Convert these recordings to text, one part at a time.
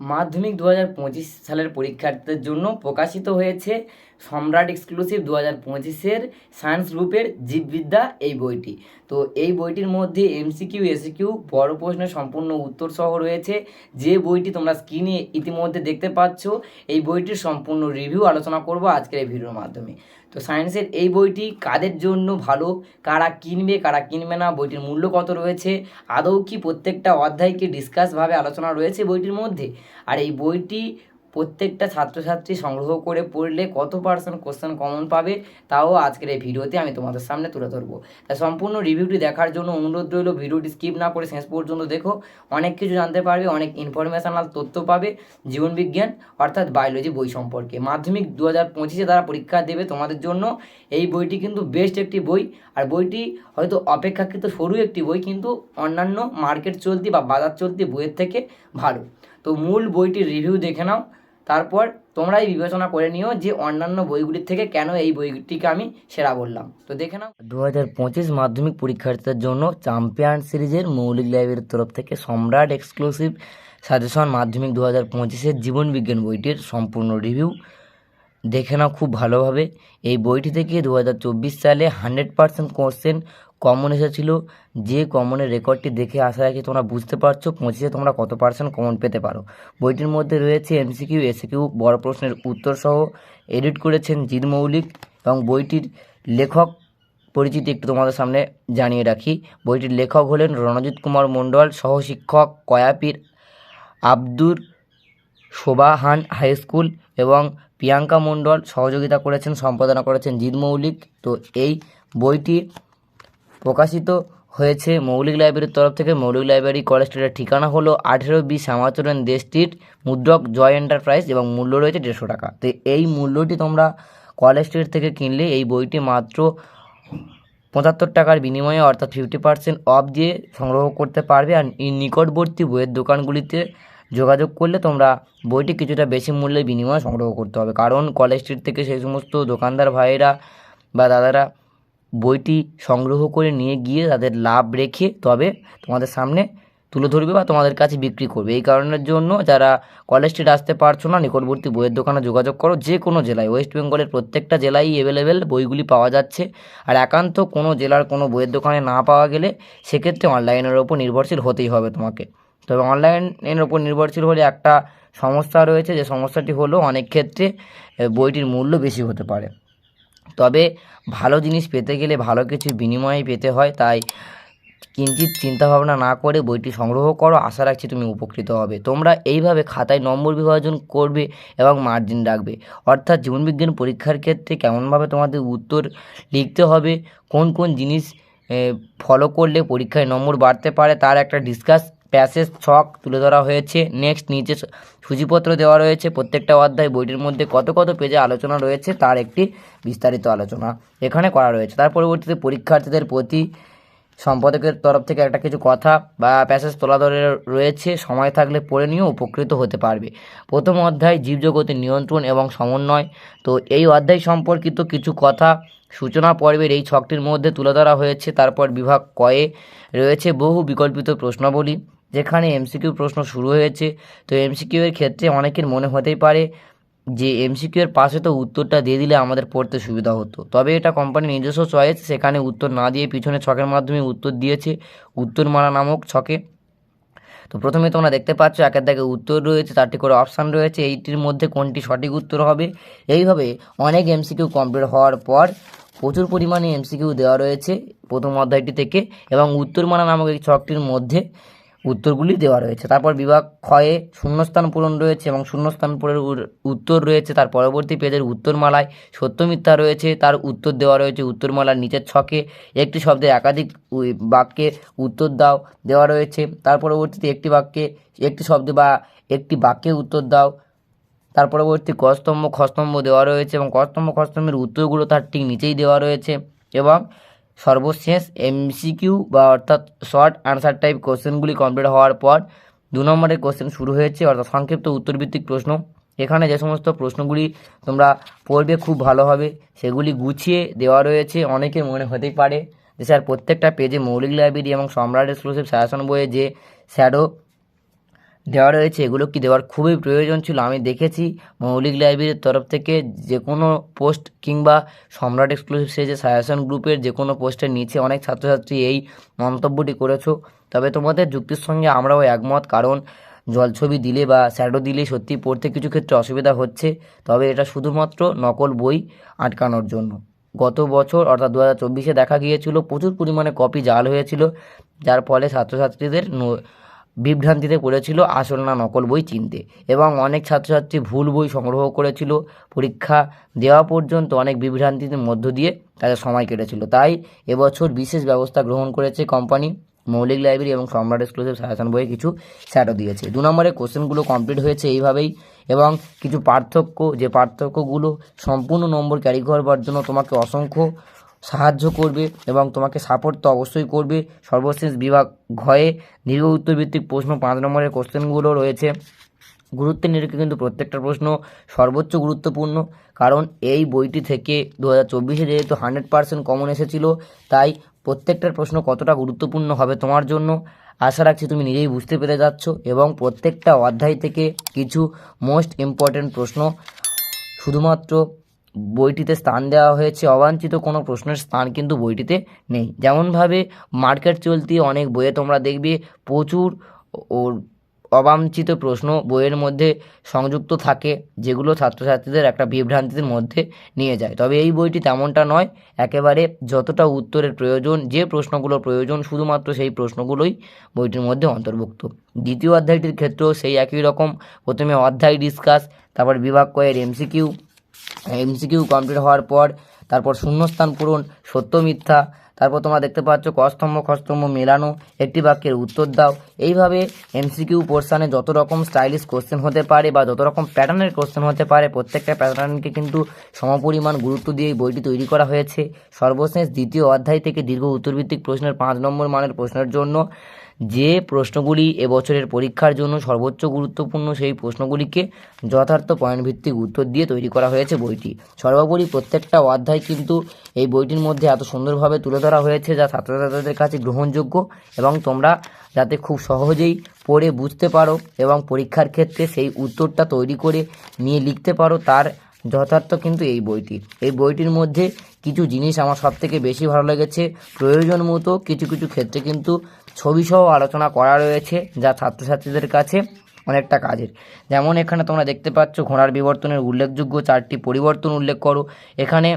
মাধ্যমিক দু হাজার পঁচিশ সালের পরীক্ষার্থীদের জন্য প্রকাশিত হয়েছে সম্রাট এক্সক্লুসিভ দু হাজার পঁচিশের সায়েন্স গ্রুপের জীববিদ্যা এই বইটি। তো এই বইটির মধ্যে এমসিকিউ এসিকিউ বড় প্রশ্নের সম্পূর্ণ উত্তর সহ রয়েছে। যে বইটি তোমরা স্ক্রিনে ইতিমধ্যে দেখতে পাচ্ছ, এই বইটির সম্পূর্ণ রিভিউ আলোচনা করব আজকের এই ভিডিওর মাধ্যমে। তো সায়েন্সের এই বইটি কাদের জন্য ভালো, কারা কিনবে কারা কিনবে না, বইটির মূল্য কত রয়েছে, আদৌ কি প্রত্যেকটা অধ্যায়কে ডিসকাসভাবে আলোচনা রয়েছে বইটির মধ্যে? আর এই বইটি প্রত্যেকটা ছাত্রছাত্রী সংগ্রহ করে পড়লে কত পার্সেন্ট কোশ্চেন কমন পাবে, তাও আজকের এই ভিডিওতে আমি তোমাদের সামনে তুলে ধরবো। তাই সম্পূর্ণ রিভিউটি দেখার জন্য অনুরোধ রইল, ভিডিওটি স্কিপ না করে শেষ পর্যন্ত দেখো। অনেক কিছু জানতে পারবে, অনেক ইনফরমেশনাল তথ্য পাবে জীবনবিজ্ঞান অর্থাৎ বায়োলজি বই সম্পর্কে। মাধ্যমিক দু হাজার পঁচিশে তারা পরীক্ষা দেবে তোমাদের জন্য। এই বইটি কিন্তু বেস্ট একটি বই। আর বইটি হয়তো অপেক্ষাকৃত সরু একটি বই, কিন্তু অন্যান্য মার্কেট চলতি বা বাজার চলতি বইয়ের থেকে ভালো। তো মূল বইটির রিভিউ দেখে নাও। তারপর তোমরাই বিবেচনা করে নিও যে অন্যান্য বইগুলির থেকে কেন এই বইটিকে আমি সেরা বললাম। তো দেখে নাও। দু হাজার পঁচিশ মাধ্যমিক পরীক্ষার্থীদের জন্য চ্যাম্পিয়ন সিরিজের মৌলিক লাইব্রেরির তরফ থেকে সম্রাট এক্সক্লুসিভ সাজেশন মাধ্যমিক দু হাজার পঁচিশের জীবনবিজ্ঞান বইটির সম্পূর্ণ রিভিউ দেখে নাও খুব ভালোভাবে। এই বইটি থেকে দু হাজার চব্বিশ সালে হান্ড্রেড পার্সেন্ট কোশ্চেন কমন এসেছিল যে কমনের রেকর্ডটি দেখে আশা রাখি তোমরা বুঝতে পারছ, পঁচিশে তোমরা কত পার্সেন্ট কমন পেতে পারো। বইটির মধ্যে রয়েছে এমসিকিউ এসিকিউ বড় প্রশ্নের উত্তর সহ এডিট করেছেন জিৎ মৌলিক এবং বইটির লেখক পরিচিতি একটু তোমাদের সামনে জানিয়ে রাখি। বইটির লেখক হলেন রণজিৎ কুমার মণ্ডল, সহশিক্ষক কয়াপির আব্দুর শোভাহান হাই স্কুল এবং প্রিয়াঙ্কা মণ্ডল সহযোগিতা করেছেন, সম্পাদনা করেছেন জিৎ মৌলিক। তো এই বইটি প্রকাশিত হয়েছে মৌলিক লাইব্রেরির তরফ থেকে। মৌলিক লাইব্রেরি কলেজ স্ট্রিটের ঠিকানা হলো আঠেরো বি শ্যামাচরণ দে স্ট্রিট, মুদ্রক জয় এন্টারপ্রাইজ এবং মূল্য রয়েছে দেড়শো টাকা। তো এই মূল্যটি তোমরা কলেজ স্ট্রিট থেকে কিনলে এই বইটি মাত্র পঁচাত্তর টাকার বিনিময়ে, অর্থাৎ ফিফটি পার্সেন্ট অফ দিয়ে সংগ্রহ করতে পারবে। আর এই নিকটবর্তী বইয়ের দোকানগুলিতে যোগাযোগ করলে তোমরা বইটি কিছুটা বেশি মূল্যে বিনিময়ে সংগ্রহ করতে হবে কারণ কলেজ স্ট্রিট থেকে সেই সমস্ত দোকানদার ভাইয়েরা বা দাদারা বইটি সংগ্রহ করে নিয়ে গিয়ে তাদের লাভ রেখে তবে তোমাদের সামনে তুলে ধরবে বা তোমাদের কাছে বিক্রি করবে। এই কারণের জন্য যারা কলেজ স্ট্রিট আসতে পারছ না, নিকটবর্তী বইয়ের দোকানে যোগাযোগ করো। যে কোনো জেলায় ওয়েস্ট বেঙ্গলের প্রত্যেকটা জেলায় অ্যাভেলেবেল বইগুলি পাওয়া যাচ্ছে। আর একান্ত কোনো জেলার কোনো বইয়ের দোকানে না পাওয়া গেলে সেক্ষেত্রে অনলাইনের ওপর নির্ভরশীল হতেই হবে তোমাকে। তবে অনলাইনের ওপর নির্ভরশীল হলে একটা সমস্যা রয়েছে। যে সমস্যাটি হলো অনেক ক্ষেত্রে বইটির মূল্য বেশি হতে পারে। তবে ভালো জিনিস পেতে গেলে ভালো কিছু বিনিময়ে পেতে হয়, তাই কিঞ্চিত চিন্তাভাবনা না করে বইটি সংগ্রহ করো। আশা রাখছি তুমি উপকৃত হবে। তোমরা এইভাবে খাতায় নম্বর বিভাজন করবে এবং মার্জিন রাখবে। অর্থাৎ জীবনবিজ্ঞান পরীক্ষার ক্ষেত্রে কেমনভাবে তোমাদের উত্তর লিখতে হবে, কোন কোন জিনিস ফলো করলে পরীক্ষায় নম্বর বাড়তে পারে, তার একটা ডিসকাস প্যাসেজ ছক তুলে ধরা হয়েছে। নেক্সট নিচে সূচিপত্র দেওয়া রয়েছে। প্রত্যেকটা অধ্যায় বইটির মধ্যে কত কত পেজে আলোচনা রয়েছে তার একটি বিস্তারিত আলোচনা এখানে করা রয়েছে। তার পরবর্তীতে পরীক্ষার্থীদের প্রতি সম্পাদকের তরফ থেকে একটা কিছু কথা বা প্যাসেজ তোলা ধরে রয়েছে। সময় থাকলে পড়ে নিয়েও উপকৃত হতে পারবে। প্রথম অধ্যায়, জীবজগতের নিয়ন্ত্রণ এবং সমন্বয়। তো এই অধ্যায় সম্পর্কিত কিছু কথা সূচনা পর্বের এই ছকটির মধ্যে তুলে ধরা হয়েছে। তারপর বিভাগ কয়ে রয়েছে বহু বিকল্পিত প্রশ্নাবলী। যেখানে এমসিকিউ প্রশ্ন শুরু হয়েছে। তো এমসিকিউ এর ক্ষেত্রে অনেকের মনে হতেই পারে যে এমসিকিউ এর পাশে তো উত্তরটা দিয়ে দিলে আমাদের পড়তে সুবিধা হতো। তবে এটা কোম্পানির নিজস্ব চয়েস সেখানে উত্তর না দিয়ে পিছনে ছকের মাধ্যমে উত্তর দিয়েছে। উত্তর মারা নামক ছকে। তো প্রথমে তোমরা দেখতে পাচ্ছ একের দাগে উত্তর রয়েছে, চারটি করে অপশান রয়েছে, এইটির মধ্যে কোনটি সঠিক উত্তর হবে? এইভাবে অনেক এমসিকিউ কমপ্লিট হওয়ার পর প্রচুর পরিমাণে এমসিকিউ দেওয়া রয়েছে প্রথম অধ্যায়টি থেকে এবং উত্তর উত্তরমালা নামক এই ছকটির মধ্যে উত্তরগুলি দেওয়া রয়েছে। তারপর বিভাগ ক্ষয়ে শূন্যস্থান পূরণ রয়েছে এবং শূন্যস্থান পূরণের উত্তর রয়েছে। তার পরবর্তী পেজের উত্তরমালায় সত্য মিথ্যা রয়েছে। তার উত্তর দেওয়া রয়েছে উত্তরমালার নিচের ছকে। একটি শব্দের একাধিক বাক্যে উত্তর দাও, দেওয়া রয়েছে। তার পরবর্তীতে একটি বাক্যে একটি শব্দে বা একটি বাক্যে উত্তর দাও। তার পরবর্তী কস্তম্ভ, খস্তম্ভ দেওয়া রয়েছে এবং কস্তম্ভ, খস্তম্ভের উত্তরগুলো তার ঠিক নিচেই দেওয়া রয়েছে এবং সর্বশেষ এমসিকিউ বা অর্থাৎ শর্ট আনসার টাইপ কোশ্চেনগুলি কমপ্লিট হওয়ার পর দু নম্বরের কোশ্চেন শুরু হয়েছে, অর্থাৎ সংক্ষিপ্ত উত্তরভিত্তিক প্রশ্ন। এখানে যে সমস্ত প্রশ্নগুলি তোমরা পড়বে খুব ভালো হবে, সেগুলি গুছিয়ে দেওয়া রয়েছে, অনেকের মনে হতেই পারে যে স্যার প্রত্যেকটা পেজে মৌলিক লাইব্রেরি এবং সম্রাট এক্সক্লুসিভ শাসন বইয়ে যে শ্যাডো দেওয়া রয়েছে, এগুলো কি দেওয়ার খুবই প্রয়োজন ছিল? আমি দেখেছি মৌলিক লাইব্রেরির তরফ থেকে যে কোনো পোস্ট কিংবা সম্রাট এক্সক্লুসিভ সিরিজের সাজেশন গ্রুপের যে কোনো পোস্টের নিচে অনেক ছাত্রছাত্রী এই মন্তব্যটি করেছ। তবে তোমাদের যুক্তির সঙ্গে আমরাও একমত, কারণ জলছবি দিলে বা শ্যাডো দিলে সত্যি পড়তে কিছু ক্ষেত্রে অসুবিধা হচ্ছে, তবে এটা শুধুমাত্র নকল বই আটকানোর জন্য। গত বছর, অর্থাৎ দু হাজার চব্বিশে দেখা গিয়েছিল, প্রচুর পরিমাণে কপি জাল হয়েছিল, যার ফলে ছাত্রছাত্রীদের বিভ্রান্তিতে পড়েছিল আসল না নকল বই চিনতে এবং অনেক ছাত্রছাত্রী ভুল বই সংগ্রহ করেছিল। পরীক্ষা দেওয়া পর্যন্ত অনেক বিভ্রান্তির মধ্য দিয়ে তাদের সময় কেটেছিল। তাই এবছর বিশেষ ব্যবস্থা গ্রহণ করেছে কোম্পানি, মৌলিক লাইব্রেরি এবং সম্রাট এক্সক্লুসিভ সাজেশন বইয়ে কিছু স্যাটও দিয়েছে। দু নম্বরে কোশ্চেনগুলো কমপ্লিট হয়েছে এইভাবেই এবং কিছু পার্থক্য, যে পার্থক্যগুলো সম্পূর্ণ নম্বর ক্যারি করবার জন্য তোমাকে অসংখ্য সাহায্য করবে এবং তোমাকে সাপোর্ট তো অবশ্যই করবে। সর্বশেষ বিভাগ ঘয়ে দীর্ঘ উত্তরভিত্তিক প্রশ্ন পাঁচ নম্বরের কোশ্চেনগুলো রয়েছে। গুরুত্বের নিরিখে কিন্তু প্রত্যেকটা প্রশ্ন সর্বোচ্চ গুরুত্বপূর্ণ, কারণ এই বইটি থেকে দু হাজার চব্বিশে যেহেতু হান্ড্রেড পার্সেন্ট কমন এসেছিল, তাই প্রত্যেকটার প্রশ্ন কতটা গুরুত্বপূর্ণ হবে তোমার জন্য, আশা রাখছি তুমি নিজেই বুঝতে পেরে যাচ্ছ এবং প্রত্যেকটা অধ্যায় থেকে কিছু মোস্ট ইম্পর্ট্যান্ট প্রশ্ন, শুধুমাত্র বইটিতে স্থান দেওয়া হয়েছে। অবাঞ্ছিত কোনো প্রশ্নের স্থান কিন্তু বইটিতে নেই। যেমনভাবে মার্কেট চলতি অনেক বইয়ে তোমরা দেখবে, প্রচুর ও অবাঞ্ছিত প্রশ্ন বইয়ের মধ্যে সংযুক্ত থাকে, যেগুলো ছাত্রছাত্রীদের একটা বিভ্রান্তির মধ্যে নিয়ে যায়। তবে এই বইটি তেমনটা নয়, একেবারে যতটা উত্তরের প্রয়োজন, যে প্রশ্নগুলো প্রয়োজন, শুধুমাত্র সেই প্রশ্নগুলোই বইটির মধ্যে অন্তর্ভুক্ত। দ্বিতীয় অধ্যায়টির ক্ষেত্রেও সেই একই রকম। প্রথমে অধ্যায় ডিসকাস, তারপর বিভাগ কয়ের এমসিকিউ এমসিকিউ কমপ্লিট হওয়ার পর, তারপর শূন্যস্থান পূরণ, সত্য মিথ্যা, তারপর তোমরা দেখতে পাচ্ছ কস্তম্ভ, খস্তম্ভ মেলানো, একটি বাক্যের উত্তর দাও। এইভাবে এমসিকিউ পোর্শনে যত রকম স্টাইলিশ কোশ্চেন হতে পারে বা যত রকম প্যাটার্নের কোশ্চেন হতে পারে, প্রত্যেকটা প্যাটার্নকে কিন্তু সমপরিমাণ গুরুত্ব দিয়ে এই বইটি তৈরি করা হয়েছে। সর্বশেষ দ্বিতীয় অধ্যায় থেকে দীর্ঘ উত্তরভিত্তিক প্রশ্নের পাঁচ নম্বর মানের প্রশ্নের জন্য যে প্রশ্নগুলি এবছরের পরীক্ষার জন্য সর্বোচ্চ গুরুত্বপূর্ণ সেই প্রশ্নগুলিকে যথার্থ পয়েন্ট ভিত্তিক উত্তর দিয়ে তৈরি করা হয়েছে বইটি। সর্বোপরি প্রত্যেকটা অধ্যায় কিন্তু এই বইটির মধ্যে এত সুন্দরভাবে তুলে ধরা হয়েছে যা ছাত্রছাত্রীদের কাছে গ্রহণযোগ্য এবং তোমরা যাতে খুব সহজেই পড়ে বুঝতে পারো এবং পরীক্ষার ক্ষেত্রে সেই উত্তরটা তৈরি করে নিয়ে লিখতে পারো, তার যথার্থ কিন্তু এই বইটি। এই বইটির মধ্যে কিছু জিনিস আমার সব থেকে বেশি ভালো লেগেছে। প্রয়োজন মতো কিছু কিছু ক্ষেত্রে কিন্তু ছবিসহ আলোচনা করা রয়েছে যা ছাত্রছাত্রীদের কাছে অনেকটা কাজের। যেমন এখানে তোমরা দেখতে পাচ্ছ ঘোড়ার বিবর্তনের উল্লেখযোগ্য চারটি পরিবর্তন উল্লেখ করো। এখানে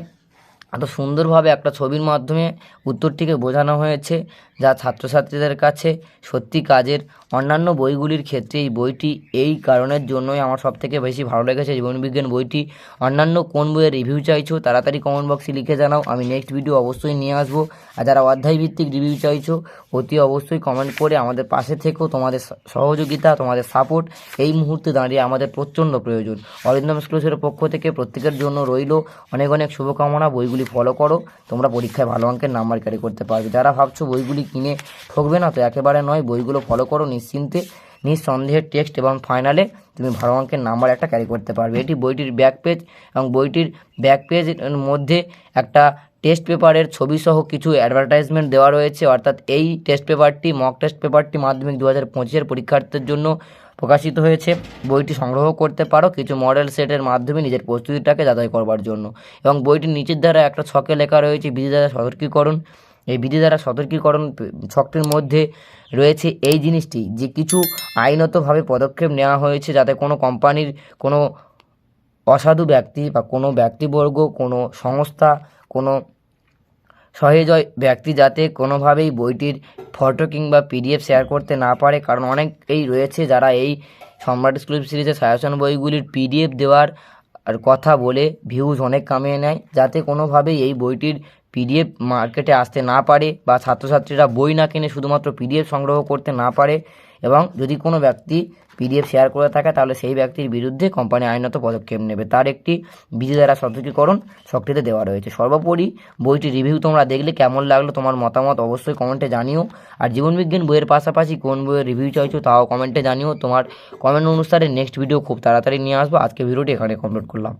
এত সুন্দরভাবে একটা ছবির মাধ্যমে উত্তরটিকে বোঝানো হয়েছে যা ছাত্রছাত্রীদের কাছে সত্যি কাজের অন্যান্য বইগুলির ক্ষেত্রে এই বইটি এই কারণের জন্যই আমার সব থেকে বেশি ভালো লেগেছে। জীবনবিজ্ঞান বইটি। অন্যান্য কোন বইয়ের রিভিউ চাইছো তাড়াতাড়ি কমেন্ট বক্সে লিখে জানাও। আমি নেক্সট ভিডিও অবশ্যই নিয়ে আসব। আর যারা অধ্যায় ভিত্তিক রিভিউ চাইছো অতি অবশ্যই কমেন্ট করে আমাদের পাশে থেকেও তোমাদের সহযোগিতা, তোমাদের সাপোর্ট এই মুহূর্তে দাঁড়িয়ে আমাদের প্রচণ্ড প্রয়োজন। অরিন্দম এক্সক্লুসিভের পক্ষ থেকে প্রত্যেকের জন্য রইল। অনেক অনেক শুভকামনা। বইগুলি ফলো করো, তোমরা পরীক্ষায় ভালো অঙ্কের নাম্বার ক্যারি করতে পারবে। যারা ভাবছ বইগুলি কিনে ঠকবে না, তো একেবারে নয়, বইগুলো ফলো করো নিশ্চিন্তে নিঃসন্দেহের টেক্সট এবং ফাইনালে তুমি ভালো অঙ্কের নাম্বার একটা ক্যারি করতে পারবে। এটি বইটির ব্যাক পেজ এবং বইটির ব্যাক পেজের মধ্যে একটা টেস্ট পেপারের ছবি সহ কিছু অ্যাডভার্টাইজমেন্ট দেওয়া রয়েছে। অর্থাৎ এই টেস্ট পেপারটি মক টেস্ট পেপারটি মাধ্যমিক দু হাজার পঁচিশের পরীক্ষার্থীদের জন্য প্রকাশিত হয়েছে। বইটি সংগ্রহ করতে পারো কিছু মডেল সেটের মাধ্যমে নিজের প্রস্তুতিটাকে যাচাই করবার জন্য। এবং বইটির নিচের দ্বারা একটা ছকে লেখা রয়েছে, বিধি দ্বারা সতর্কীকরণ। এই বিধি দ্বারা সতর্কীকরণ ছকটির মধ্যে রয়েছে এই জিনিসটি যে কিছু আইনতভাবে পদক্ষেপ নেওয়া হয়েছে যাতে কোনো কোম্পানির কোনো অসাধু ব্যক্তি বা কোনো ব্যক্তিবর্গ, কোনো সংস্থা, কোনো সহৃদয় ব্যক্তি যাতে কোনোভাবেই বইটির ফটো কিংবা পিডিএফ শেয়ার করতে না পারে, কারণ অনেকেই রয়েছে যারা এই সম্রাট এক্সক্লুসিভ সিরিজের সাজেশন বইগুলির পিডিএফ দেওয়ার আর কথা বলে ভিউজ অনেক কামিয়ে নেয়, যাতে কোনোভাবেই এই বইটির পিডিএফ মার্কেটে আসতে না পারে বা ছাত্রছাত্রীরা বই না কিনে শুধুমাত্র পিডিএফ সংগ্রহ করতে না পারে। এবং যদি কোনো ব্যক্তি পিডিএফ শেয়ার করে থাকে, তাহলে সেই ব্যক্তির বিরুদ্ধে কোম্পানি আইনত পদক্ষেপ নেবে। তার একটি বিধি দ্বারা সতর্কীকরণ শক্তিতে দেওয়া রয়েছে। সর্বোপরি বইটি রিভিউ তোমরা দেখলে কেমন লাগল তোমার মতামত অবশ্যই কমেন্টে জানিও। আর জীবনবিজ্ঞান বইয়ের পাশাপাশি কোন বইয়ের রিভিউ চাইছো তাও কমেন্টে জানিও। তোমার কমেন্ট অনুসারে নেক্সট ভিডিও খুব তাড়াতাড়ি নিয়ে আসব। আজকে ভিডিওটি এখানে কমপ্লিট করলাম।